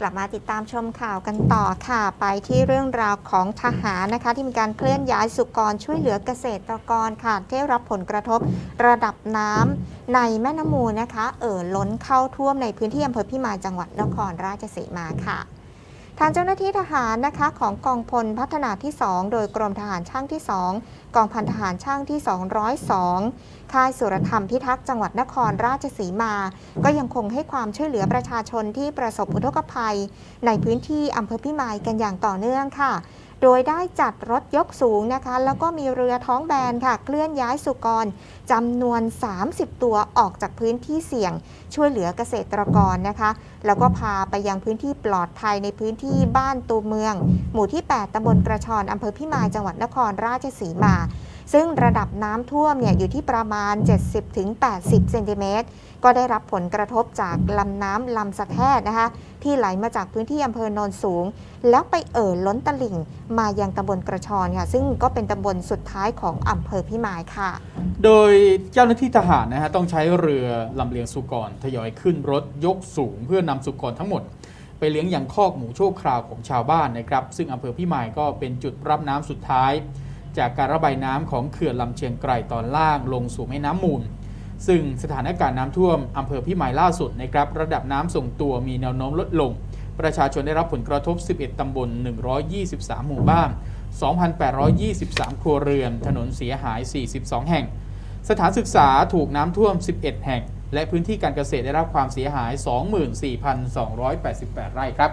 กลับมาติดตามชมข่าวกันต่อค่ะ ไปที่เรื่องราวของทหารนะคะ ที่มีการเคลื่อนย้ายสุกรช่วยเหลือเกษตรกรค่ะที่รับผลกระทบระดับน้ำในแม่น้ำมูลนะคะ เอ่อล้นเข้าท่วมในพื้นที่อำเภอพิมายจังหวัดนครราชสีมาค่ะ ทางเจ้าหน้าที่ทหารนะคะของกองพลพัฒนาที่ 2 โดยกรมทหารช่างที่ 2 กองพันทหารช่างที่ 202 ค่ายสุรธรรมพิทักษ์จังหวัดนครราชสีมา ก็ยังคงให้ความช่วยเหลือประชาชนที่ประสบอุทกภัย ในพื้นที่อำเภอพิมายกันอย่างต่อเนื่องค่ะโดยได้จัดรถยกสูงนะคะ แล้วก็มีเรือท้องแบนค่ะ เคลื่อนย้ายสุกรจำนวน 30 ตัวออกจากพื้นที่เสี่ยง ช่วยเหลือเกษตรกรนะคะ แล้วก็พาไปยังพื้นที่ปลอดภัยในพื้นที่บ้านตูเมือง หมู่ที่ 8ตำบลกระชอนอำเภอพิมายจังหวัดนครราชสีมา ซึ่งระดับน้ำท่วมเนี่ยอยู่ที่ประมาณ 70-80 เซนติเมตร ก็ได้รับผลกระทบจากลำน้ำลำสะแทดนะคะที่ไหลมาจากพื้นที่อำเภอโนนสูง แล้วไปเอ่อล้นตลิ่งมายังตำบลกระชอนค่ะ ซึ่งก็เป็นตำบลสุดท้ายของอำเภอพิมายค่ะ โดยเจ้าหน้าที่ทหารนะฮะต้องใช้เรือลำเลียงสุกรทยอยขึ้นรถยกสูง เพื่อนำสุกรทั้งหมด ไปเลี้ยงอย่างคอกหมูโชั่วคราวของชาวบ้านนะครับ ซึ่งอำเภอพิมายก็เป็นจุดรับน้ำสุดท้าย จากการระบายน้ำของเขื่อนลำเชียงไกรตอนล่างลงสู่แม่น้ำมูล ซึ่งสถานการณ์น้ำท่วมอำเภอพิมายล่าสุดนะครับระดับน้ำส่งตัวมีแนวโน้มลดลง ประชาชนได้รับผลกระทบ 11 ตำบล 123 หมู่บ้าน 2,823 ครัวเรือน ถนนเสียหาย 42 แห่ง สถานศึกษาถูกน้ำท่วม 11 แห่ง และพื้นที่การเกษตรได้รับความเสียหาย 24,288 ไร่ครับ